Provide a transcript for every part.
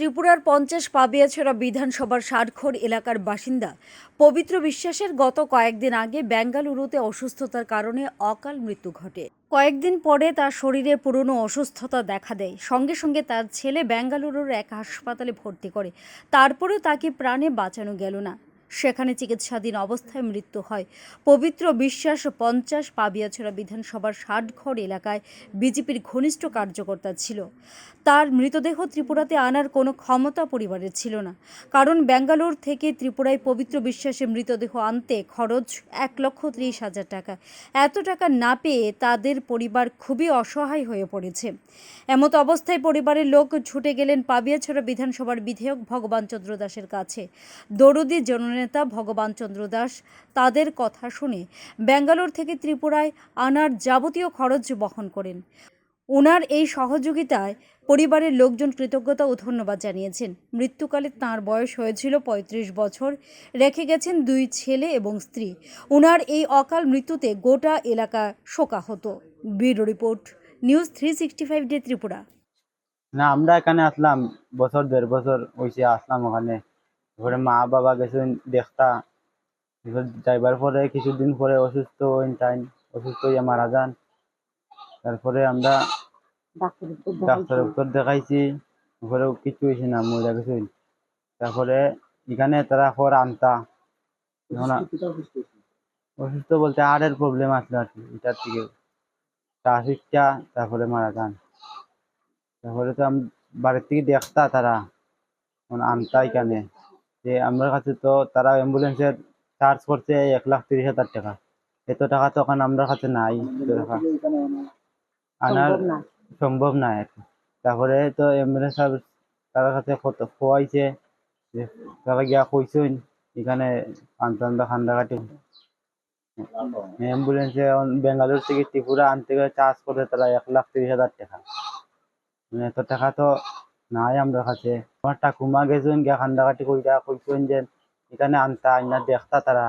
ত্রিপুরার পঞ্চাশ পাবিয়াছড়া বিধানসভার সারখোর এলাকার বাসিন্দা পবিত্র বিশ্বাসের গত কয়েকদিন আগে বেঙ্গালুরুতে অসুস্থতার কারণে অকাল মৃত্যু ঘটে। কয়েকদিন পরে তার শরীরে পুরনো অসুস্থতা দেখা দেয়। সঙ্গে সঙ্গে তার ছেলে বেঙ্গালুরুর এক হাসপাতালে ভর্তি করে। তারপরেও তাকে প্রাণে বাঁচানো গেল না। সেখানে চিকিৎসাধীন অবস্থায় মৃত্যু হয়। পবিত্র বিশ্বাস পঞ্চাশ পাবিয়াছড়া বিধানসভার ষাটঘর এলাকায় বিজেপির ঘনিষ্ঠ কার্যকর্তা ছিল। তার মৃতদেহ ত্রিপুরাতে আনার কোনো ক্ষমতা পরিবারের ছিল না। কারণ ব্যাঙ্গালোর থেকে ত্রিপুরায় পবিত্র বিশ্বাসের মৃতদেহ আনতে খরচ এক লক্ষ ত্রিশ হাজার টাকা। এত টাকা না পেয়ে তাদের পরিবার খুবই অসহায় হয়ে পড়েছে। এমত অবস্থায় পরিবারের লোক ছুটে গেলেন পাবিয়াছড়া বিধানসভার বিধায়ক ভগবান চন্দ্র দাসের কাছে। দরুদি জননেতা ভগবান চন্দ্র দাস তাদের কথা শুনে ব্যাঙ্গালোর থেকে ত্রিপুরায় আনার যাবতীয় খরচ বহন করেন। ওনার এই সহযোগিতায় পরিবারের লোকজন কৃতজ্ঞতা ও ধন্যবাদ জানিয়েছেন। মৃত্যুকালে তাঁর বয়স হয়েছিল পঁয়ত্রিশ বছর, রেখে গেছেন দুই ছেলে এবং স্ত্রী। ওনার এই অকাল মৃত্যুতে গোটা এলাকা শোকাহত। Bureau report, news three sixty five day Tripura. না, আমরা এখানে আসলাম, বছর দেড় বছর হয়েছে আসলাম ওখানে। এবারে মা বাবা গেছেন দেখতা। যাইবার পরে, কিছুদিন পরে অসুস্থ হইন টাইম অসুস্থ হইয়া মারা যান। তারপরে আমরা ডাক্তার ডক্টর দেখাইছি ওপরে কিছু হয়েছে না মরে গেছেন। তারপরে এখানে তারা পর আনতা। অসুস্থ বলতে হার্টের প্রবলেম আসলো আর কি, এটার থেকে ট্রাফিকটা তারপরে মারা যান। তারপরে তো আমি বাড়ির থেকে দেখতা তারা। আনতা এখানে। যে আমার কাছে তো তারা অ্যাম্বুলেন্সের চার্জ করছে এক লাখ তিরিশ হাজার টাকা। এত টাকা তো এখন আমার কাছে নাই আনার সম্ভব না। আর কি। তারপরে তো অ্যাম্বুলেন্স সার্ভিস তার কাছে খোয়াইছে যে তারা গিয়া কইছেন এখানে পান্তান্দা খান্দাঘাটি অ্যাম্বুলেন্সে বেঙ্গালুরু থেকে ত্রিপুরা আনতে গেলে চার্জ করে তারা এক লাখ তিরিশ হাজার টাকা। মানে এত টাকা তো নাই আমার কাছে আমার ঠাকুমা গেছেন গিয়া খান্দাঘাটি কইরা কইছেন যে এখানে আনতা আইনা দেখতা তারা।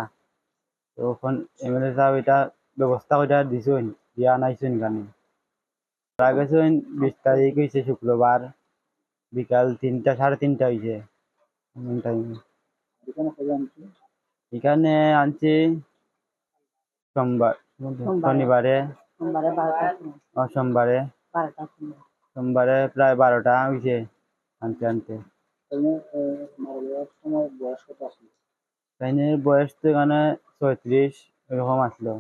তো এখন এমএলএ সাহেব এটা ব্যবস্থা করে দিছেন দিয়া আনাইছেন এখানে তারা গেছেন বিশ তারিখ হয়েছে শুক্রবার বিকাল তিনটা সাড়ে তিনটা হয়েছে টাইমে এখানে আনছি সোমবার শনিবারে। সোমবারে সোমবারে প্রায় বারোটা হয়েছে আনতে আনতে। তাইনের বয়স তো এখানে ছয়ত্রিশ এরকম আসলো।